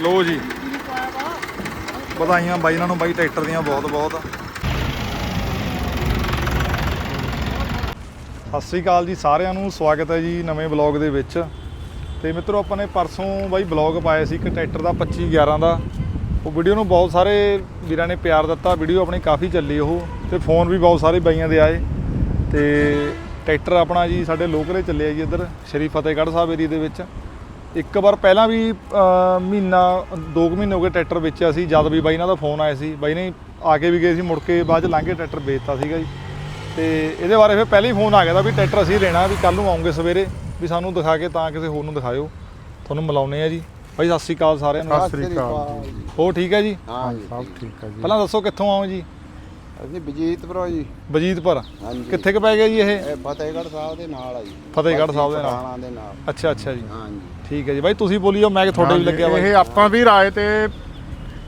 ਲੋ ਜੀ। ਵਧਾਈਆਂ ਬਾਈ ਇਹਨਾਂ ਨੂੰ, ਬਾਈ ਟਰੈਕਟਰ ਦੀਆਂ ਬਹੁਤ ਬਹੁਤ। ਸਤਿ ਸ੍ਰੀ ਅਕਾਲ ਜੀ ਸਾਰਿਆਂ ਨੂੰ, ਸਵਾਗਤ ਹੈ ਜੀ ਨਵੇਂ ਬਲੌਗ ਦੇ ਵਿੱਚ। ਤੇ ਮਿੱਤਰੋ, ਆਪਾਂ ਨੇ ਪਰਸੋਂ ਬਾਈ ਬਲੌਗ ਪਾਇਆ ਸੀ ਇੱਕ ਟਰੈਕਟਰ ਦਾ 25 11 ਦਾ। ਉਹ ਵੀਡੀਓ ਨੂੰ ਬਹੁਤ ਸਾਰੇ ਵੀਰਾਂ ਨੇ ਪਿਆਰ ਦਿੱਤਾ, ਵੀਡੀਓ ਆਪਣੀ ਕਾਫੀ ਚੱਲੀ ਉਹ, ਤੇ ਫੋਨ ਵੀ ਬਹੁਤ ਸਾਰੇ ਬਾਈਆਂ ਦੇ ਆਏ। ਤੇ ਟਰੈਕਟਰ ਆਪਣਾ ਜੀ ਸਾਡੇ ਲੋਕਲੇ ਚੱਲਿਆ ਜੀ ਇੱਧਰ, ਸ਼੍ਰੀ ਫਤਿਹਗੜ੍ਹ ਸਾਹਿਬ ਏਰੀਆ ਦੇ ਵਿੱਚ। ਇੱਕ ਵਾਰ ਪਹਿਲਾਂ ਵੀ ਅਹ, ਮਹੀਨਾ 2 ਮਹੀਨੇ ਹੋ ਗਏ ਟਰੈਕਟਰ ਵੇਚਿਆ ਸੀ ਜਦ ਵੀ ਬਾਈ ਇਹਨਾਂ ਦਾ ਫੋਨ ਆਇਆ ਸੀ। ਬਾਈ ਨੇ ਆ ਕੇ ਵੀ ਗਏ ਸੀ ਮੁੜ ਕੇ ਬਾਅਦ ਚ ਲੰਘੇ ਟਰੈਕਟਰ ਵੇਚਤਾ ਸੀਗਾ ਜੀ। ਤੇ ਇਹਦੇ ਬਾਰੇ ਫਿਰ ਪਹਿਲਾਂ ਹੀ ਫੋਨ ਆ ਗਿਆ ਦਾ ਵੀ ਟਰੈਕਟਰ ਅਸੀਂ ਲੈਣਾ ਵੀ ਕੱਲ ਨੂੰ ਆਉਂਗੇ ਸਵੇਰੇ ਵੀ ਸਾਨੂੰ ਦਿਖਾ ਕੇ ਤਾਂ ਕਿਸੇ ਹੋਰ ਨੂੰ ਦਿਖਾਇਓ। ਤੁਹਾਨੂੰ ਮਿਲਾਉਨੇ ਆ ਜੀ। ਬਾਈ ਸਤਿ ਸ੍ਰੀ ਅਕਾਲ ਸਾਰਿਆਂ ਨੂੰ। ਸਤਿ ਸ੍ਰੀ ਅਕਾਲ ਜੀ। ਹੋਰ ਠੀਕ ਹੈ ਜੀ? ਹਾਂ ਜੀ ਸਭ ਠੀਕ ਹੈ ਜੀ। ਪਹਿਲਾਂ ਦੱਸੋ ਕਿੱਥੋਂ ਆਓ ਜੀ? ਅਸੀਂ ਬਜੀਤਪੁਰੋਂ ਜੀ। ਬਜੀਤਪੁਰ ਹਾਂਜੀ। ਕਿੱਥੇ ਕੁ ਪੈ ਗਿਆ ਜੀ ਇਹ? ਇਹ ਫਤਿਹਗੜ੍ਹ ਸਾਹਿਬ ਦੇ ਨਾਲ ਆ ਜੀ। ਫਤਿਹਗੜ੍ਹ ਸਾਹਿਬ ਦੇ ਨਾਲ। ਪਠਾਣਾਂ ਦੇ ਨਾਲ। ਅੱਛਾ ਅੱਛਾ ਜੀ। ਹਾਂਜੀ। ਠੀਕ ਹੈ ਜੀ। ਬਾਈ ਤੁਸੀਂ ਬੋਲੀਓ ਮੈਂ ਕਿ ਤੁਹਾਡੇ ਵੀ ਲੱਗਿਆ ਬਾਈ। ਇਹ ਆਪਾਂ ਵੀ ਰਾਏ ਤੇ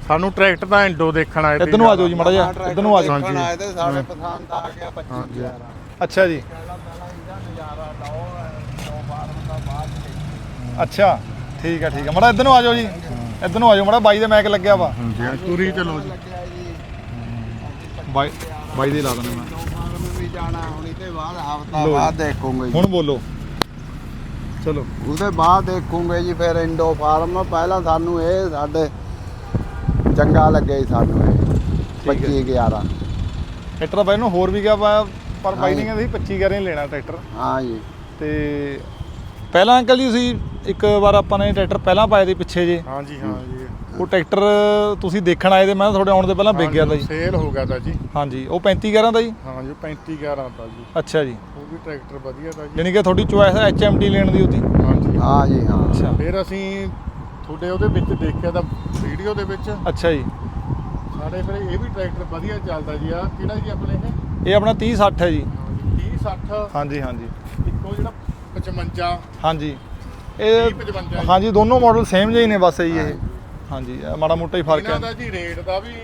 ਸਾਨੂੰ ਟਰੈਕਟਰ ਦਾ ਇੰਡੋ ਦੇਖਣ ਆਏ ਤੇ ਇੱਧਰ ਨੂੰ ਆ ਜਾਓ ਜੀ ਮਾੜਾ ਜਿਹਾ। ਇੱਧਰ ਨੂੰ ਆ ਜਾਓ। ਦੇਖਣ ਆਏ ਤੇ ਸਾਡੇ ਪਸੰਦ ਆ ਗਿਆ 25 11 ਅੱਛਾ ਜੀ। ਅੱਛਾ ਠੀਕ ਹੈ ਠੀਕ ਹੈ। ਮਾੜਾ ਇੱਧਰ ਨੂੰ ਆ ਜਾਓ ਜੀ। ਇੱਧਰ ਨੂੰ ਆ ਜਾਓ। ਮਾੜਾ ਬਾਈ ਦੇ ਮੈਕ ਲੱਗਿਆ ਵਾ। ਹਾਂਜੀ ਹਾਂ, ਤੁਰੀ ਚਲੋ ਜੀ। ਬਾਈ ਬਾਈ ਦੇ ਲਾ ਦਿੰਦਾ ਮੈਂ। ਫਾਰਮ ਵੀ ਜਾਣਾ ਹੁਣੀ ਤੇ ਬਾਅਦ ਹਫਤਾ ਲਓ ਬਾਅਦ ਦੇਖੂਗੇ ਜੀ। ਹੁਣ ਬੋਲੋ। ਚਲੋ। ਉਹਦੇ ਬਾਅਦ ਦੇਖੂਗੇ ਜੀ ਫਿਰ ਇੰਡੋ ਫਾਰਮ। ਪਹਿਲਾਂ ਸਾਨੂੰ ਇਹ ਸਾਡੇ ਚੰਗਾ ਲੱਗੇ ਜੀ ਸਾਨੂੰ ਇਹ। ਠੀਕ ਹੈ। 25 11 ਟਰੈਕਟਰ ਬਾਈ ਨੂੰ ਹੋਰ ਵੀ ਗਿਆ ਵਾ ਪਰ ਬਾਈ ਨੇ ਕਹਿੰਦਾ ਸੀ 25 ਗੈਰੇ ਲੈਣਾ ਟਰੈਕਟਰ। ਹਾਂ ਜੀ। ਤੇ ਪਹਿਲਾਂ ਅੰਕਲ ਜੀ ਤੁਸੀਂ ਇੱਕ ਵਾਰ ਆਪਾਂ ਨੇ ਟਰੈਕਟਰ ਪਹਿਲਾਂ ਪਾਏ ਦੇ ਪਿੱਛੇ ਜੇ। ਹਾਂਜੀ ਹਾਂ ਜੀ। ਉਹ ਟਰੈਕਟਰ ਤੁਸੀਂ ਦੇਖਣ ਆਏ ਤੇ ਮੈਂ ਤੁਹਾਡੇ ਆਉਣ ਦੇ ਪਹਿਲਾਂ ਵਿਕ ਗਿਆ ਤਾ ਜੀ। ਸੇਲ ਹੋ ਗਿਆ ਤਾਂ ਜੀ। ਹਾਂਜੀ ਉਹ 35 ਗੈਰਾਂ ਦਾ ਜੀ? ਹਾਂ ਜੀ 35 11 ਤਾਂ ਜੀ। ਅੱਛਾ ਜੀ। ਉਹ ਵੀ ਟਰੈਕਟਰ ਵਧੀਆ ਤਾਂ ਜੀ। ਯਾਨੀ ਕਿ ਤੁਹਾਡੀ ਚੁਆਇਸ ਹੈ ਐਚਐਮਟੀ ਲੈਣ ਦੀ ਉਹਦੀ? ਹਾਂਜੀ। ਹਾਂ ਜੀ ਹਾਂ। ਅੱਛਾ। ਫਿਰ ਅਸੀਂ ਤੁਹਾਡੇ ਉਹਦੇ ਵਿੱਚ ਦੇਖਿਆ ਤਾਂ ਵੀਡੀਓ ਦੇ ਵਿੱਚ। ਅੱਛਾ ਜੀ। ਸਾਡੇ ਫਿਰ ਇਹ ਵੀ ਟਰੈਕਟਰ ਵਧੀਆ ਚੱਲਦਾ ਜੀ। ਆ ਕਿਹੜਾ ਜੀ ਆਪਣੇ ਇਹ? ਇਹ ਆਪਣਾ 30 60 ਹੈ ਜੀ। 30 60 ਹਾਂਜੀ ਹਾਂਜੀ। ਇੱਕੋ ਜਿਹੜਾ 55 ਹਾਂਜੀ। ਇਹ 30 55 ਹਾਂਜੀ ਦੋਨੋਂ ਮਾਡਲ ਸੇਮ ਜਿਹੇ ਹੀ ਨੇ ਬਸ ਇਹੀ। ਇਹ ਹਾਂਜੀ ਇਹ ਮਾੜਾ ਮੋਟਾ ਹੀ ਫ਼ਰਕ ਇਹਨਾਂ ਹੈ ਦਾ ਜੀ ਰੇਟ ਦਾ ਵੀ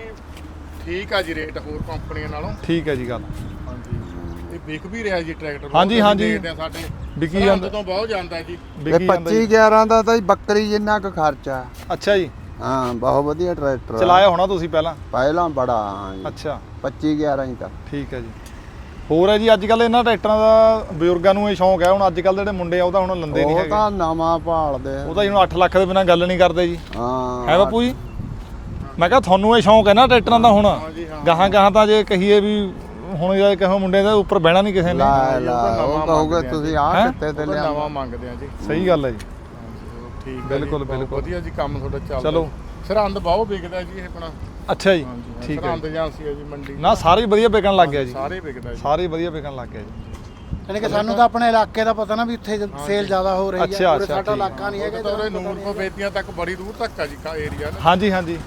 ਠੀਕ ਆ ਜੀ ਰੇਟ ਹੋਰ ਕੰਪਨੀਆਂ ਨਾਲੋਂ। ਠੀਕ ਹੈ ਜੀ ਗੱਲ। ਹਾਂਜੀ। ਇਹ ਵਿਕ ਵੀ ਰਿਹਾ ਜੀ ਟਰੈਕਟਰ ਹਾਂਜੀ, ਹਾਂਜੀ। ਆ ਸਾਡੇ। ਵਿਕੀ ਸਰਹੰਦ ਜਾਂਦਾ। ਤੋਂ ਬਹੁਤ ਜਾਂਦਾ ਜੀ। ਇਹ ਵਿਕੀ ਜਾਂਦਾ 25 ਜੀ 11 ਦਾ ਤਾਂ ਜੀ ਬੱਕਰੀ ਜਿੰਨਾ ਕੁ ਖਰਚਾ। ਅੱਛਾ ਜੀ। ਹਾਂ ਬਹੁਤ ਵਧੀਆ ਟਰੈਕਟਰ ਆ। ਚਲਾਇਆ ਹੋਣਾ ਤੁਸੀਂ ਪਹਿਲਾਂ? ਪਹਿਲਾਂ ਬੜਾ ਹਾਂ ਜੀ। ਅੱਛਾ। 25 11 ਹੀ ਤਾਂ। ਠੀਕ ਹੈ ਜੀ। ਹੋਰ ਹੈ ਜੀ ਅੱਜ ਕੱਲ ਇਹਨਾਂ ਟਰੈਕਟਰਾਂ ਦਾ ਬਜ਼ੁਰਗਾਂ ਨੂੰ ਇਹ ਸ਼ੌਂਕ ਹੈ ਹੁਣ ਅੱਜ ਕੱਲ ਜਿਹੜੇ ਮੁੰਡੇ ਆ ਉਹ ਤਾਂ ਹੁਣ ਲੰਦੇ ਨਹੀਂ ਉਹ ਹੈਗੇ। ਤਾਂ ਨਵਾਂ ਭਾਲਦੇ ਆ। ਉਹ ਤਾਂ ਜੀ ਹੁਣ 8 ਲੱਖ ਦੇ ਬਿਨਾਂ ਗੱਲ ਨਹੀਂ ਕਰਦੇ ਜੀ। ਹਾਂ। ਹੈ ਬਾਪੂ ਜੀ? ਮੈਂ ਕਿਹਾ ਤੁਹਾਨੂੰ ਇਹ ਸ਼ੌਂਕ ਹੈ ਨਾ ਟਰੈਕਟਰਾਂ ਦਾ ਹੁਣ? ਗਾਹਾਂ ਗਾਹਾਂ ਤਾਂ ਜੇ ਕਹੀਏ ਵੀ ਹੁਣ ਜੇ ਕਹੋ ਮੁੰਡੇ ਦਾ ਉੱਪਰ ਬਹਿਣਾ ਨਹੀਂ ਕਿਸੇ ਨੇ। ਲਾ ਲਾ ਉਹ ਤਾਂ ਉਹ ਨਵਾਂ ਕਹੋਗੇ ਆ ਤੁਸੀਂ ਹੈਂ? ਕਿੱਤੇ ਤੇ ਲਿਆ ਨਵਾਂ ਮੰਗਦੇ ਆ ਜੀ। ਸਹੀ ਗੱਲ ਹੈ ਜੀ। ਠੀਕ ਹੈ ਬਿਲਕੁਲ, ਬਹੁਤ ਬਿਲਕੁਲ। ਵਧੀਆ ਜੀ ਕੰਮ ਤੁਹਾਡਾ ਚੱਲਦਾ ਚਲੋ। ਸਰਹੰਦ ਬਹੁਤ ਵਿਕਦਾ ਜੀ ਇਹ ਆਪਣਾ। ਅੱਛਾ ਜੀ। ਠੀਕ ਹੈ ਸਰਹੰਦ ਏਜੰਸੀ ਹੈ ਜੀ ਮੰਡੀ। ਨਾ ਸਾਰੇ ਹੀ ਵਧੀਆ ਵਿਕਣ ਲੱਗ ਗਿਆ ਜੀ। ਸਾਰੇ ਵਿਕਦਾ ਜੀ। ਸਾਰੇ ਹੀ ਵਧੀਆ ਵਿਕਣ ਲੱਗ ਗਿਆ ਜੀ। ਯਾਨੀ ਕਿ ਸਾਨੂੰ ਤਾਂ ਆਪਣੇ ਇਲਾਕੇ ਦਾ ਪਤਾ ਨਾ ਵੀ ਇੱਥੇ ਸੇਲ ਜ਼ਿਆਦਾ ਹੋ ਰਹੀ ਅੱਛਾ, ਹੈ ਪੂਰੇ ਅੱਛਾ, ਸਾਡਾ ਠੀਕ। ਇਲਾਕਾ ਨਹੀਂ ਹੈਗਾ ਤਾਂ ਉਹਦੇ ਨੂਰਪੁਰ ਬੇਤੀਆਂ ਤੱਕ ਬੜੀ ਦੂਰ ਤੱਕ ਆ ਜੀ ਕਾ ਏਰੀਆ ਨਾ। ਹਾਂਜੀ ਹਾਂਜੀ।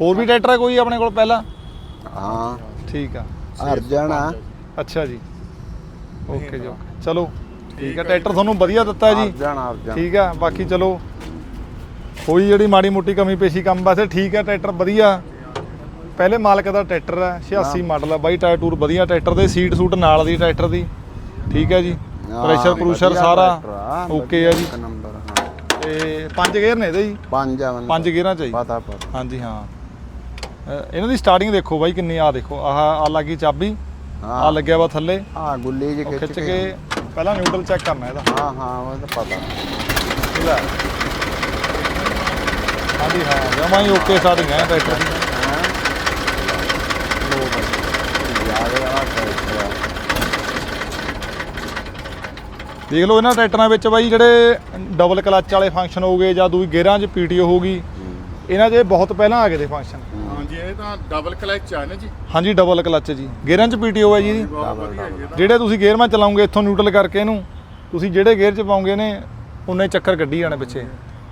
ਹੋਰ ਵੀ ਟਰੈਕਟਰ ਹੈ ਕੋਈ ਆਪਣੇ ਕੋਲ ਪਹਿਲਾਂ? ਹਾਂ। ਠੀਕ ਆ। ਅਰਜਨ ਆ। ਅੱਛਾ ਜੀ। ਓਕੇ ਜੀ ਓਕੇ। ਚਲੋ ਠੀਕ ਹੈ। ਟਰੈਕਟਰ ਤੁਹਾਨੂੰ ਵਧੀਆ ਦਿੱਤਾ ਜੀ। ਅਰਜਨ ਅਰਜਨ। ਠੀਕ ਆ ਬਾਕੀ ਚਲੋ ਕੋਈ ਜਿਹੜੀ ਮਾੜੀ ਮੋਟੀ ਕਮੀ ਪੇਸ਼ੀ ਕੰਮ ਵਾਸਤੇ ਠੀਕ ਹੈ ਟਰੈਕਟਰ ਵਧੀਆ। ਪਹਿਲੇ ਮਾਲਕ ਦਾ ਟਰੈਕਟਰ ਹੈ 86 ਮਾਡਲ ਹੈ। ਬਾਈ ਟਾਇਰ ਟੂਰ ਵਧੀਆ ਟਰੈਕਟਰ ਦੇ ਸੀਟ ਸੂਟ ਨਾਲ ਦੀ ਟਰੈਕਟਰ ਦੀ। ਠੀਕ ਹੈ ਜੀ? ਹਾਂ, ਪ੍ਰੈਸ਼ਰ ਪ੍ਰੂਸ਼ਰ ਸਾਰਾ। ਓਕੇ ਆ ਜੀ। ਨੰਬਰ ਹਾਂ। ਤੇ ਪੰਜ ਗੇਅਰ ਨੇ ਇਹਦੇ ਜੀ? ਪੰਜ ਆ। ਪੰਜ ਗੇਅਰਾਂ ਚ ਜੀ। ਪਤਾ ਪਤਾ। ਹਾਂਜੀ ਹਾਂ। ਇਹਨਾਂ ਦੀ ਸਟਾਰਟਿੰਗ ਦੇਖੋ ਬਾਈ ਕਿੰਨੀ ਆ ਦੇਖੋ। ਆਹ ਆ ਲੱਗੀ ਚਾਬੀ ਆ ਹਾਂ ਲੱਗਿਆ ਵਾ ਥੱਲੇ। ਆ ਗੁੱਲੀ ਜੀ ਖਿੱਚ ਕੇ ਪਹਿਲਾਂ ਨਿਊਟਰਲ ਚੈੱਕ ਕਰਨਾ ਇਹਦਾ। ਹਾਂ ਹਾਂ ਉਹ ਤਾਂ ਪਤਾ। ਹਾਂਜੀ ਹਾਂ ਜਮਾ ਹੀ ਓਕੇ ਸਟਾਰਟਿੰਗ ਹੈ ਟਰੈਕਟਰ ਦੀ ਹਾਂ ਲੋ ਟਰੈਕਟਰ ਆ। ਦੇਖ ਲਓ ਇਹਨਾਂ ਟਰੈਕਟਰਾਂ ਵਿੱਚ ਬਾਈ ਜਿਹੜੇ ਡਬਲ ਕਲੱਚ ਵਾਲੇ ਫੰਕਸ਼ਨ ਹੋਗੇ ਜਾਂ ਦੂਈ ਗੇਅਰਾਂ 'ਚ ਪੀਟੀਓ ਹੋਗੀ ਇਹਨਾਂ 'ਚ ਬਹੁਤ ਪਹਿਲਾਂ ਆ ਗਏ ਦੇ ਫੰਕਸ਼ਨ ਹਾਂਜੀ ਇਹ ਤਾਂ ਡਬਲ ਕਲਚ ਆ ਨਾ ਜੀ ਹਾਂਜੀ ਡਬਲ ਕਲੱਚ ਜੀ ਗੇਅਰਾਂ 'ਚ ਪੀਟੀਓ ਹੈ ਜੀ ਇਹਦੀ। ਜਿਹੜੇ ਤੁਸੀਂ ਗੇਅਰ ਮੈਂ ਚਲਾਉਂਗੇ ਇੱਥੋਂ ਨਿਊਟਰਲ ਕਰਕੇ ਇਹਨੂੰ ਤੁਸੀਂ ਜਿਹੜੇ ਗੇਅਰ 'ਚ ਪਾਉਂਗੇ ਨੇ ਉਨੇ ਚੱਕਰ ਕੱਢੀ ਜਾਣੇ ਪਿੱਛੇ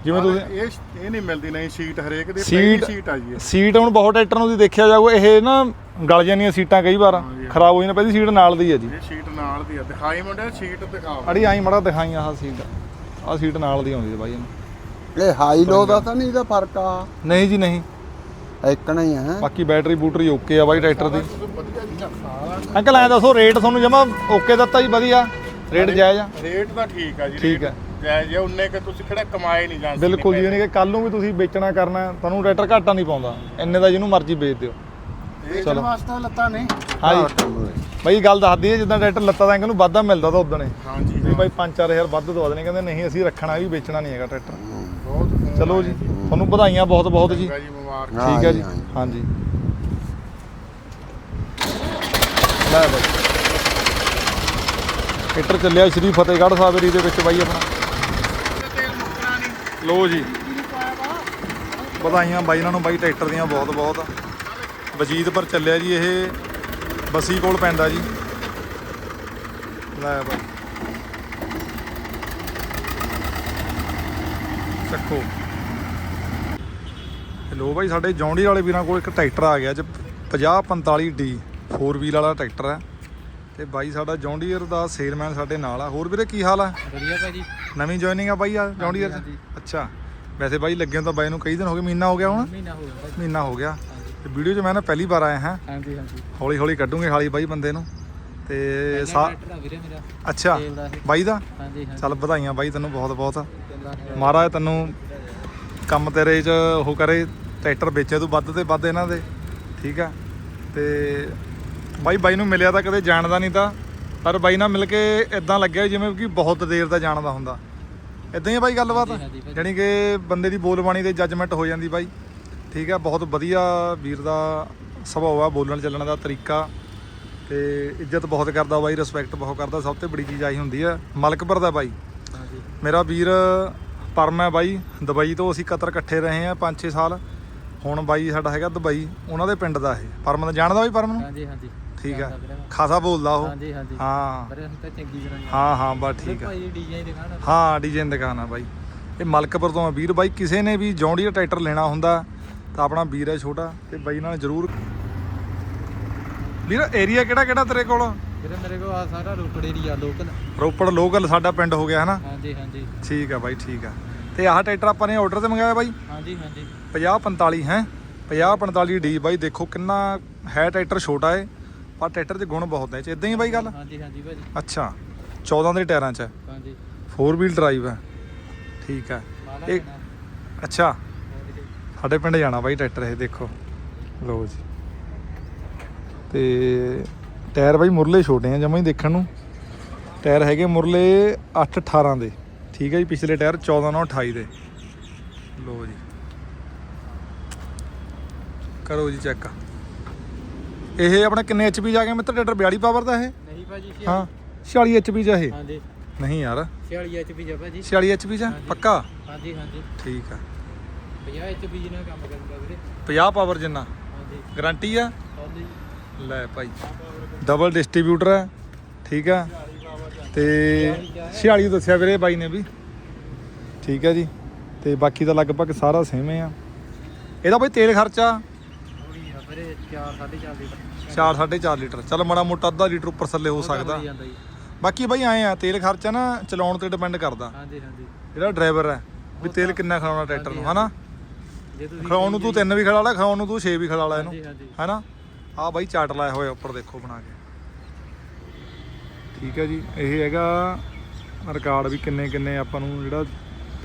ਜਿਵੇਂ ਤੁਸੀਂ ਇਹ ਇਹ ਨਹੀਂ ਮਿਲਦੀ ਨਹੀਂ ਸੀਟ ਹਰੇਕ ਦੇ ਪਹਿਲੀ ਸੀਟ ਆ ਜੀ ਇਹ। ਸੀਟ ਹੁਣ ਬਹੁਤ ਟਰੈਕਟਰ ਨੂੰ ਤੁਸੀਂ ਦੇਖਿਆ ਜਾਊਗਾ ਇਹ ਨਾ ਗਲ ਜਾਂਦੀਆਂ ਸੀਟਾਂ ਕਈ ਵਾਰ। ਖਰਾਬ ਹੋ ਜਾਂਦੀਆਂ ਪਹਿਲੀ ਸੀਟ ਨਾਲ ਦੀ ਹੈ ਜੀ। ਇਹ ਸੀਟ ਨਾਲ ਦੀ ਆ। ਦਿਖਾਈ ਮੁੰਡਿਆ ਸੀਟ ਦਿਖਾਓ। ਅੜੀ ਆਈ ਮੜਾ ਦਿਖਾਈ ਆਹ ਸੀਟ। ਆਹ ਸੀਟ ਨਾਲ ਦੀ ਆਉਂਦੀ ਹੈ ਬਾਈ ਇਹਨੂੰ। ਇਹ ਹਾਈ ਲੋ ਦਾ ਤਾਂ ਨਹੀਂ ਇਹਦਾ ਫ਼ਰਕ ਆ? ਨਹੀਂ ਜੀ ਨਹੀਂ। ਇੱਕ ਨਹੀਂ ਹੈ। ਬਾਕੀ ਬੈਟਰੀ ਬੂਟਰੀ ਓਕੇ ਆ ਬਾਈ ਟਰੈਕਟਰ ਦੀ। ਅੰਕਲ ਐਂ ਦੱਸੋ ਰੇਟ ਤੁਹਾਨੂੰ ਜਮਾ ਓਕੇ ਦਿੱਤਾ ਜੀ ਵਧੀਆ? ਰੇਟ ਜਾਇਜ਼ ਆ? ਰੇਟ ਤਾਂ ਠੀਕ ਆ ਜੀ ਠੀਕ ਰੇਟ ਹੈ। ਜਾਇਜ਼ ਹੈ ਉਨੇ ਕਿ ਤੁਸੀਂ ਕਿਹੜਾ ਕਮਾਏ ਨਹੀਂ ਜਾਣ ਬਿਲਕੁਲ ਜੀ ਯਾਨੀ ਕਿ ਕੱਲ ਨੂੰ ਵੀ ਤੁਸੀਂ ਵੇਚਣਾ ਕਰਨਾ ਹੈ, ਤੁਹਾਨੂੰ ਟਰੈਕਟਰ ਘਾਟਾ ਨਹੀਂ ਪਾਉਂਦਾ। ਇੰਨੇ ਦਾ ਜਿਹਨੂੰ ਮਰਜ਼ੀ ਵੇਚ ਦਿਓ। ਵੇਚਣ ਵਾਸਤੇ ਲੱਤਾਂ ਨਹੀਂ ਹਾਂ ਜੀ। ਬਈ ਗੱਲ ਦੱਸ ਦਈਏ ਜਿੱਦਾਂ ਟਰੈਕਟਰ ਲੱਤਾ ਤਾਂ ਇਹਨੂੰ ਵਾਧਾ ਮਿਲਦਾ ਤਾਂ ਉਦੋਂ ਹਾਂਜੀ ਵੀ ਬਾਈ 5-4000 ਵੱਧ ਦਵਾ ਦੇਣੇ ਕਹਿੰਦੇ ਨਹੀਂ ਅਸੀਂ ਰੱਖਣਾ ਵੀ ਵੇਚਣਾ ਨਹੀਂ ਹੈਗਾ ਟਰੈਕਟਰ। ਬਹੁਤ ਫੋਨ ਚਲੋ ਜੀ ਤੁਹਾਨੂੰ ਵਧਾਈਆਂ ਬਹੁਤ ਬਹੁਤ ਜੀ। ਚੰਗਾ ਜੀ ਮੁਬਾਰਕ। ਠੀਕ ਹੈ ਜੀ ਹਾਂਜੀ ਲੈ ਬਾਈ। ਟਰੈਕਟਰ ਚੱਲਿਆ ਸ਼੍ਰੀ ਫਤਿਹਗੜ੍ਹ ਸਾਹਿਬ ਏਰੀਏ ਦੇ ਵਿੱਚ ਬਾਈ ਆਪਣਾ। ਲੋ ਜੀ। ਵਧਾਈਆਂ ਬਾਈ ਇਹਨਾਂ ਨੂੰ, ਬਾਈ ਟਰੈਕਟਰ ਦੀਆਂ ਬਹੁਤ ਬਹੁਤ। ਵਜੀਦਪੁਰ ਚੱਲਿਆ ਜੀ ਇਹ, ਬਸੀ ਕੋਲ ਪੈਂਦਾ ਜੀ। ਲੈ ਬਾਈ। ਚੱਕੋ। ਲੋ ਬਾਈ, ਸਾਡੇ ਜੌਂਡੀ ਵਾਲੇ ਵੀਰਾਂ ਕੋਲ ਇੱਕ ਟਰੈਕਟਰ ਆ ਗਿਆ ਅੱਜ 5045 ਡੀ 4 ਵੀਲ ਵਾਲਾ ਟਰੈਕਟਰ ਹੈ। ਤੇ ਬਾਈ ਸਾਡਾ ਜੌਂਡੀਅਰ ਦਾ ਸੇਲਮੈਨ ਸਾਡੇ ਨਾਲ ਆ। ਹੋਰ ਵੀਰੇ ਕੀ ਹਾਲ ਆ? ਵਧੀਆ ਭਾਜੀ। ਨਵੀਂ ਜੁਆਇਨਿੰਗ ਆ ਬਾਈ ਆ ਜੌਂਡੀਅਰ ਹਾਂਜੀ। ਅੱਛਾ। ਵੈਸੇ ਬਾਈ ਲੱਗੇ ਨੂੰ ਤਾਂ ਬਾਈ ਨੂੰ ਕਈ ਦਿਨ ਹੋ ਗਏ ਮਹੀਨਾ ਹੋ ਗਿਆ ਹੁਣ? ਮਹੀਨਾ ਹੋ ਗਿਆ ਭਾਜੀ। ਮਹੀਨਾ ਹੋ ਗਿਆ। ਤੇ ਵੀਡੀਓ 'ਚ ਮੈਂ ਨਾ ਪਹਿਲੀ ਵਾਰ ਆਇਆ ਹਾਂ। ਹਾਂਜੀ ਹਾਂਜੀ। ਹੌਲੀ ਹੌਲੀ ਕੱਢੂਗੇ ਹਾਲੀ ਬਾਈ ਬੰਦੇ ਨੂੰ। ਤੇ ਸਾ ਅੱਛਾ। ਬਾਈ ਦਾ? ਚੱਲ ਵਧਾਈਆਂ ਬਾਈ ਤੈਨੂੰ ਬਹੁਤ ਬਹੁਤ। ਮਹਾਰਾਜ ਤੈਨੂੰ ਕੰਮ ਤੇਰੇ 'ਚ ਉਹ ਕਰੇ ਟਰੈਕਟਰ ਵੇਚੇ ਤੂੰ ਵੱਧ ਤੇ ਵੱਧ ਇਹਨਾਂ ਦੇ। ਠੀਕ ਆ? ਤੇ ਬਾਈ ਬਾਈ ਨੂੰ ਮਿਲਿਆ ਤਾਂ ਕਦੇ ਜਾਣਦਾ ਨਹੀਂ ਤਾਂ ਪਰ ਬਾਈ ਨਾਲ ਮਿਲ ਕੇ ਇਦਾਂ ਲੱਗਿਆ ਜਿਵੇਂ ਕਿ ਬਹੁਤ ਦੇਰ ਦਾ ਜਾਣਦਾ ਹੁੰਦਾ। ਇਦਾਂ ਹੀ ਆ ਬਾਈ ਗੱਲਬਾਤ। ਜਾਣੀ ਕਿ ਬੰਦੇ ਦੀ ਬੋਲਬਾਣੀ ਤੇ ਜੱਜਮੈਂਟ ਹੋ ਜਾਂਦੀ ਬਾਈ। ਠੀਕ ਆ ਬਹੁਤ ਵਧੀਆ ਵੀਰ ਦਾ ਸੁਭਾਅ ਆ ਬੋਲਣ ਚੱਲਣ ਦਾ ਤਰੀਕਾ। ਤੇ ਇੱਜ਼ਤ ਬਹੁਤ ਕਰਦਾ ਬਾਈ ਰਿਸਪੈਕਟ ਬਹੁਤ ਕਰਦਾ ਸਭ ਤੋਂ ਬੜੀ ਚੀਜ਼ ਆਈ ਹੁੰਦੀ ਆ ਮਲਕਪੁਰ ਦਾ ਬਾਈ। ਮੇਰਾ ਵੀਰ ਪਰਮ ਹੈ ਬਾਈ ਦੁਬਈ ਤੋਂ ਅਸੀਂ ਕਤਰ ਇਕੱਠੇ ਰਹੇ ਆ 5-6 ਸਾਲ। ਹੁਣ ਬਾਈ ਸਾਡਾ ਹੈਗਾ ਦੁਬਈ ਉਹਨਾਂ ਦੇ ਪਿੰਡ ਦਾ ਇਹ। ਪਰਮ ਦਾ ਜਾਣਦਾ ਬਾਈ ਪਰਮ ਨੂੰ? ਹਾਂਜੀ ਹਾਂਜੀ। ਠੀਕ ਆ। ਖਾਸਾ ਬੋਲਦਾ ਉਹ। ਹਾਂਜੀ ਹਾਂਜੀ। ਹਾਂ। ਪਰ ਅਸੀਂ ਤਾਂ ਚੰਗੀ ਤਰ੍ਹਾਂ ਜਾਣਦੇ ਹਾਂ ਹਾਂ ਬਸ ਠੀਕ ਆ। ਭਾਈ ਡੀਜੇ ਦੀ ਦੁਕਾਨ ਆ। ਹਾਂ ਡੀਜੇ ਦੀ ਦੁਕਾਨ ਆ ਬਾਈ। ਇਹ ਮਲਕਪੁਰ ਤੋਂ ਆ ਵੀਰ। ਬਾਈ ਕਿਸੇ ਨੇ ਵੀ ਜੌਂਡੀਆ ਟਰੈਕਟਰ ਲੈਣਾ ਹੁੰਦਾ ਤਾਂ ਆਪਣਾ ਵੀਰ ਹੈ ਛੋਟਾ ਤੇ ਬਾਈ ਨਾਲ ਜ਼ਰੂਰ ਵੀਰ ਏਰੀਆ ਕਿਹੜਾ ਕਿਹੜਾ ਤੇਰੇ ਕੋਲ? ਵੀਰੇ ਮੇਰੇ ਕੋਲ ਆ ਸਾਰਾ Ropar area local Ropar local ਸਾਡਾ ਪਿੰਡ ਹੋ ਗਿਆ ਹਨਾ? ਹਾਂਜੀ ਹਾਂਜੀ। ਠੀਕ ਆ ਬਾਈ ਠੀਕ ਆ। ਤੇ ਆਹ ਟਰੈਕਟਰ ਆਪਾਂ ਨੇ ਆਰਡਰ ਤੇ ਮੰਗਾਇਆ ਬਾਈ? ਹਾਂਜੀ ਹਾਂਜੀ। 50 45 ਹੈ? 50 45 ਡੀ ਬਾਈ ਦੇਖੋ ਕਿੰਨਾ ਹੈ ਟਰੈਕਟਰ ਛੋਟਾ ਹੈ ਪਰ ਟਰੈਕਟਰ 'ਚ ਗੁਣ ਬਹੁਤ ਹੈ ਇਦਾਂ ਹੀ ਬਾਈ ਗੱਲ? ਹਾਂਜੀ ਹਾਂਜੀ ਭਾਜੀ। ਅੱਛਾ 14 ਦੇ ਟਾਇਰਾਂ 'ਚ। ਹਾਂਜੀ। 4 ਵੀਲ ਡਰਾਈਵ ਹੈ। ਠੀਕ ਹੈ। ਇਹ। ਅੱਛਾ। ਸਾਡੇ ਪਿੰਡ ਜਾਣਾ ਬਾਈ ਟਰੈਕਟਰ ਇਹ ਦੇਖੋ। ਲਓ ਜੀ। ਤੇ ਟਾਇਰ ਬਾਈ ਮੁਰਲੇ ਛੋਟੇ ਆ ਜਮਾਂ ਹੀ ਦੇਖਣ ਨੂੰ। ਟਾਇਰ ਹੈਗੇ ਮੁਰਲੇ 8 18 ਦੇ। ਠੀਕ ਹੈ ਜੀ ਪਿਛਲੇ ਟਾਇਰ 14 ਨਾਲ 28 ਦੇ। ਲਓ ਜੀ। ਕਰੋ ਜੀ ਚੈੱਕ। ਇਹ ਆਪਣੇ ਕਿੰਨੇ ਐਚਪੀ ਜਾ ਕੇ ਮਿੱਤਰ ਟਰੈਕਟਰ 42 ਪਾਵਰ ਦਾ ਇਹ? ਨਹੀਂ ਭਾਜੀ ਹਾਂ 46 ਐਚਪੀ ਜਾ ਇਹ? ਹਾਂਜੀ। ਨਹੀਂ ਯਾਰ। 46 ਐਚਪੀ ਜਾ ਭਾਜੀ। 46 ਐਚਪੀ ਜਾ। ਪੱਕਾ? ਹਾਂਜੀ ਹਾਂਜੀ। ਠੀਕ ਆ। 50 ਐਚਪੀ ਜੀ ਨਾਲ ਕੰਮ ਕਰੂਗਾ ਵੀਰੇ। 50 ਪਾਵਰ ਜਿੰਨਾ? ਹਾਂਜੀ। ਗਾਰੰਟੀ ਆ? ਹਾਂਜੀ। ਲੈ ਭਾਈ ਡਬਲ ਡਿਸਟ੍ਰੀਬਿਊਟਰ ਹੈ ਠੀਕ ਆ। ਤੇ 46 ਦੱਸਿਆ ਵੀਰੇ ਬਾਈ ਨੇ ਵੀ। ਠੀਕ ਹੈ ਜੀ। ਤੇ ਬਾਕੀ ਤਾਂ ਲਗਭਗ ਸਾਰਾ ਸੇਮ ਆ। ਇਹਦਾ ਬਾਈ ਤੇਲ ਖਰਚਾ ਆ 4 4.5 ਲੀਟਰ। 4 4.5 ਲੀਟਰ। ਚੱਲ ਮਾੜਾ ਮੋਟਾ ਅੱਧਾ ਲੀਟਰ ਉੱਪਰ ਥੱਲੇ ਹੋ ਸਕਦਾ। ਬਾਕੀ ਬਾਈ ਆਏ ਆ ਤੇਲ ਖਰਚਾ ਨਾ ਚਲਾਉਣ ਤੇ ਡਿਪੈਂਡ ਕਰਦਾ। ਹਾਂਜੀ ਹਾਂਜੀ। ਜਿਹੜਾ ਡਰਾਈਵਰ ਹੈ ਵੀ ਤੇਲ ਕਿੰਨਾ ਖਿਲਾਉਣਾ ਟਰੈਕਟਰ ਨੂੰ ਹਨਾ? ਖਿਲਾਉਣ ਨੂੰ ਤੂੰ ਤਿੰਨ ਵੀ ਖਿਲਾ ਲਾ ਖਿਲਾਉਣ ਨੂੰ ਤੂੰ 6 ਵੀ ਖਿਲਾ ਲਾ ਇਹਨੂੰ ਹੈਨਾ? ਆ ਬਾਈ ਚਾਟ ਲਾਇਆ ਹੋਇਆ ਉੱਪਰ ਦੇਖੋ ਬਣਾ ਕੇ। ਠੀਕ ਹੈ ਜੀ ਇਹ ਹੈਗਾ ਰਿਕਾਰਡ ਵੀ ਕਿੰਨੇ ਕਿੰਨੇ ਆਪਾਂ ਨੂੰ ਜਿਹੜਾ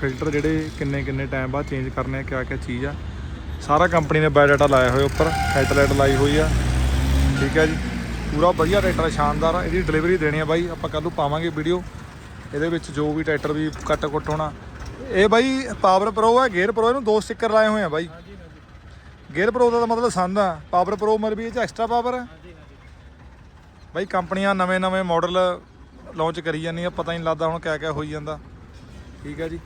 ਫਿਲਟਰ ਜਿਹੜੇ ਕਿੰਨੇ ਕਿੰਨੇ ਟਾਈਮ ਬਾਅਦ ਚੇਂਜ ਕਰਨੇ ਆ ਕਿਆ ਕਿਆ ਚੀਜ਼ ਆ। ਸਾਰਾ ਕੰਪਨੀ ਨੇ ਬਾਇਓਡਾਟਾ ਲਾਇਆ ਹੋਇਆ ਉੱਪਰ ਹੈਡਲਾਈਟ ਲਾਈ ਹੋਈ ਆ। ਠੀਕ ਹੈ ਜੀ। ਪੂਰਾ ਵਧੀਆ ਟਰੈਕਟਰ ਆ, ਸ਼ਾਨਦਾਰ ਆ। ਇਹਦੀ ਡਿਲੀਵਰੀ ਦੇਣੀ ਆ ਬਾਈ ਆਪਾਂ ਕੱਲ ਨੂੰ ਪਾਵਾਂਗੇ ਵੀਡੀਓ ਇਹਦੇ ਵਿੱਚ ਜੋ ਵੀ ਟਰੈਕਟਰ ਵੀ ਕੱਟ ਕੁੱਟ ਹੋਣਾ। ਇਹ ਬਾਈ ਪਾਵਰ ਪ੍ਰੋ ਹੈ ਗੇਅਰ ਪ੍ਰੋ ਇਹਨੂੰ ਦੋ ਸਟicker ਲਾਏ ਹੋਏ ਆ ਬਾਈ। ਗੇਅਰ ਪ੍ਰੋ ਦਾ ਤਾਂ ਮਤਲਬ ਸੰਦ ਆ। ਪਾਵਰ ਪ੍ਰੋ ਮਰ ਵੀ ਇਹ ਚ ਐਕਸਟਰਾ ਪਾਵਰ ਹੈ ਬਾਈ ਕੰਪਨੀਆਂ ਨਵੇਂ ਨਵੇਂ ਮਾਡਲ ਲਾਂਚ ਕਰੀ ਜਾਂਦੀਆਂ ਪਤਾ ਹੀ ਨਹੀਂ ਲੱਗਦਾ ਹੁਣ ਕਿਆ ਕਿਆ ਹੋਈ ਜਾਂਦਾ। ਠੀਕ ਹੈ ਜੀ।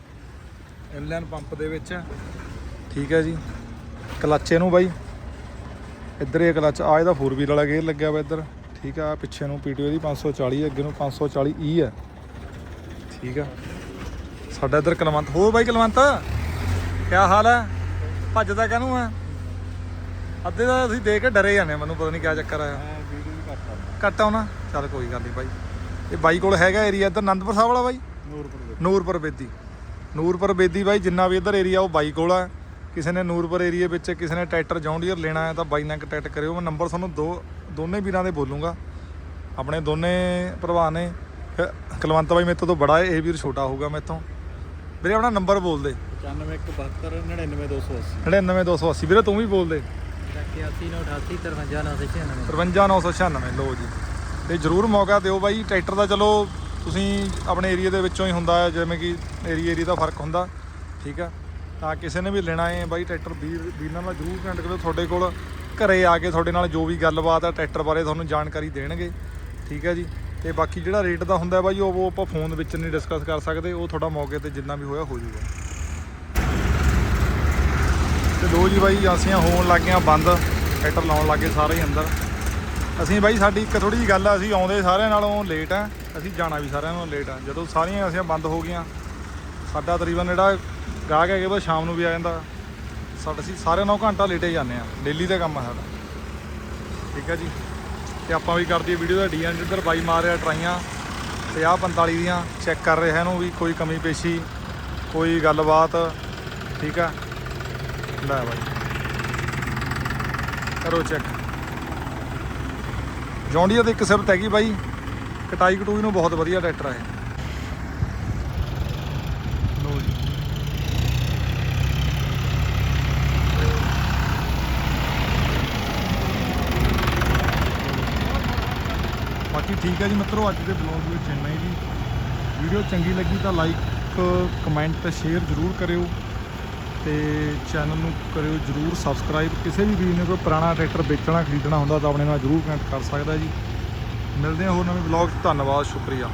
ਇਨਲਾਈਨ ਪੰਪ ਦੇ ਵਿੱਚ। ਠੀਕ ਹੈ ਜੀ। ਕਲੱਚ ਇਹਨੂੰ ਬਾਈ। ਇੱਧਰ ਇਹ ਕਲੱਚ ਆ ਇਹਦਾ 4 ਵੀਲ ਵਾਲਾ ਗੇਅਰ ਲੱਗਿਆ ਵਾ ਇੱਧਰ। ਠੀਕ ਆ ਪਿੱਛੇ ਨੂੰ ਪੀਟੀਓ ਦੀ 540 ਅੱਗੇ ਨੂੰ 540 ਈ ਹੈ ਠੀਕ ਆ। ਸਾਡਾ ਇੱਧਰ ਕਲਵੰਤ ਹੋਰ ਬਾਈ ਕਲਵੰਤ ਕਿਆ ਹਾਲ ਹੈ ਭੱਜਦਾ ਕਾਹਨੂੰ ਆ? ਅੱਧੇ ਦਾ ਅਸੀਂ ਦੇਖ ਕੇ ਡਰੇ ਜਾਂਦੇ ਹਾਂ, ਮੈਨੂੰ ਪਤਾ ਨਹੀਂ ਕਿਆ ਚੱਕਰ ਆਇਆ। ਘੱਟ ਆਉਣਾ? ਚੱਲ ਕੋਈ ਗੱਲ ਨਹੀਂ ਬਾਈ। ਇਹ ਬਾਈ ਕੋਲ ਹੈਗਾ ਏਰੀਆ ਇੱਧਰ ਆਨੰਦਪੁਰ ਸਾਹਿਬ ਵਾਲਾ ਬਾਈ? ਨੂਰਪੁਰ ਬੇਦੀ। ਨੂਰਪੁਰ ਬੇਦੀ। ਬਾਈ ਜਿੰਨਾ ਵੀ ਇੱਧਰ ਏਰੀਆ ਉਹ ਬਾਈ ਕੋਲ ਆ। ਕਿਸੇ ਨੇ ਨੂਰਪੁਰ ਏਰੀਆ ਵਿੱਚ ਕਿਸੇ ਨੇ ਟਰੈਕਟਰ ਜੌਂਡੀਅਰ ਲੈਣਾ ਹੈ ਤਾਂ ਬਾਈ ਨਾਲ ਕੰਟੈਕਟ ਕਰਿਓ। ਮੈਂ ਨੰਬਰ ਤੁਹਾਨੂੰ ਦੋ ਦੋਨੇ ਵੀਰਾਂ ਦੇ ਬੋਲੂੰਗਾ। ਆਪਣੇ ਦੋਨੇ ਭਰਾ ਨੇ। ਕੁਲਵੰਤ ਬਾਈ ਮੇਰੇ ਤੋਂ ਬੜਾ ਹੈ ਇਹ ਵੀਰ ਛੋਟਾ ਹੋਊਗਾ ਮੇਰੇ ਤੋਂ। ਵੀਰੇ ਆਪਣਾ ਨੰਬਰ ਬੋਲ ਦੇ। 9172 99280 99280 ਵੀਰੇ ਤੂੰ ਵੀ ਬੋਲ ਦੇ। 81 88 53 996 55996 ਲਓ ਜੀ। ਤੇ ਜਰੂਰ ਮੌਕਾ ਦਿਓ ਬਾਈ। ਟਰੈਕਟਰ ਦਾ ਚਲੋ ਤੁਸੀਂ ਆਪਣੇ ਏਰੀਆ ਦੇ ਵਿੱਚੋਂ ਹੀ ਹੁੰਦਾ ਹੈ ਜਿਵੇਂ ਕਿ ਏਰੀਆ ਏਰੀਆ ਦਾ ਫ਼ਰਕ ਹੁੰਦਾ। ਠੀਕ ਆ। ਤਾਂ ਕਿਸੇ ਨੇ ਵੀ ਲੈਣਾ ਹੈ, ਬਾਈ ਟਰੈਕਟਰ ਵੀਰ ਵੀਰਾਂ ਨਾਲ ਜਰੂਰ ਕੰਟੈਕਟ ਕਰੋ, ਤੁਹਾਡੇ ਕੋਲ ਘਰੇ ਆ ਕੇ ਤੁਹਾਡੇ ਨਾਲ ਜੋ ਵੀ ਗੱਲਬਾਤ ਹੈ ਟਰੈਕਟਰ ਬਾਰੇ ਤੁਹਾਨੂੰ ਜਾਣਕਾਰੀ ਦੇਣਗੇ, ਠੀਕ ਹੈ ਜੀ? ਤੇ ਬਾਕੀ ਜਿਹੜਾ ਰੇਟ ਦਾ ਹੁੰਦਾ ਬਾਈ, ਉਹ ਉਹ ਆਪਾਂ ਫੋਨ ਦੇ ਵਿੱਚ ਨਹੀਂ ਡਿਸਕਸ ਕਰ ਸਕਦੇ, ਉਹ ਤੁਹਾਡਾ ਮੌਕੇ ਤੇ ਜਿੰਨਾ ਵੀ ਹੋਇਆ ਹੋ ਜਾਊਗਾ। ਤੇ ਲੋ ਜੀ ਬਾਈ, ਅਸੀਂ ਹੋਣ ਲੱਗ ਗਈਆਂ ਬੰਦ, ਟਰੈਕਟਰ ਲਾਉਣ ਲੱਗੇ ਸਾਰੇ ਹੀ ਅੰਦਰ। ਅਸੀਂ ਬਾਈ, ਸਾਡੀ ਇੱਕ ਥੋੜੀ ਜਿਹੀ ਗੱਲ ਆ, ਅਸੀਂ ਆਉਂਦੇ ਸਾਰਿਆਂ ਨਾਲੋਂ ਲੇਟ ਆ, ਅਸੀਂ ਜਾਣਾ ਵੀ ਸਾਰਿਆਂ ਨਾਲੋਂ ਲੇਟ ਆ। ਜਦੋਂ ਸਾਰੀਆਂ ਅਸੀਂ ਬੰਦ ਹੋ ਗਈਆਂ, ਸਾਡਾ ਤਕਰੀਬਨ ਜਿਹੜਾ ਗਾਹਕ ਹੈਗੇ ਬਸ ਸ਼ਾਮ ਨੂੰ ਵੀ ਆ ਜਾਂਦਾ। ਸਾਡਾ ਅਸੀਂ ਸਾਰੇ ਨਾਲੋਂ ਘੰਟਾ ਲੇਟੇ ਜਾਂਦੇ ਆ ਡੇਲੀ ਦਾ ਕੰਮ ਆ ਸਾਡਾ। ਠੀਕ ਹੈ ਜੀ? ਤੇ ਆਪਾਂ ਵੀ ਕਰਦੀ ਵੀਡੀਓ ਦਾ ਡੀਐਨ ਜਿੱਧਰ ਬਾਈ ਮਾਰ ਰਿਹਾ ਟਰਾਈਆਂ। 50 45 ਦੀਆਂ ਚੈੱਕ ਕਰ ਰਿਹਾ ਇਹਨੂੰ ਵੀ ਕੋਈ ਕਮੀ ਪੇਸ਼ੀ, ਕੋਈ ਗੱਲਬਾਤ। ਠੀਕ ਆ? ਲੈ ਬਾਈ। ਕਰੋ ਚੈੱਕ ਜੌਂਡੀਆ ਦੀ ਇੱਕ ਸਿਫਤ ਹੈਗੀ ਬਾਈ। ਕਟਾਈ ਕਟੂਈ ਨੂੰ ਬਹੁਤ ਵਧੀਆ ਟਰੈਕਟਰ ਹੈ ਲੋ ਜੀ ਬਾਕੀ ਠੀਕ ਹੈ ਜੀ ਮਿੱਤਰੋ, ਅੱਜ ਦੇ ਬਲੌਗ ਵਿੱਚ ਇੰਨਾ ਹੀ ਜੀ। ਵੀਡੀਓ ਚੰਗੀ ਲੱਗੀ ਤਾਂ ਲਾਈਕ ਕਮੈਂਟ ਤੇ ਸ਼ੇਅਰ ਜ਼ਰੂਰ ਕਰਿਓ ਤੇ ਚੈਨਲ ਨੂੰ ਕਰਿਓ ਜਰੂਰ ਸਬਸਕ੍ਰਾਈਬ ਕਿਸੇ ਵੀ ਵੀਰ ਨੇ ਕੋਈ ਪੁਰਾਣਾ ਟਰੈਕਟਰ ਵੇਚਣਾ, ਖਰੀਦਣਾ ਹੁੰਦਾ ਤਾਂ ਆਪਣੇ ਨਾਲ ਜਰੂਰ ਕਨੈਕਟ ਕਰ ਸਕਦਾ ਜੀ। ਮਿਲਦੇ ਹਾਂ ਹੋਰ ਨਵੇਂ ਵਲੌਗ ਧੰਨਵਾਦ, ਸ਼ੁਕਰੀਆ।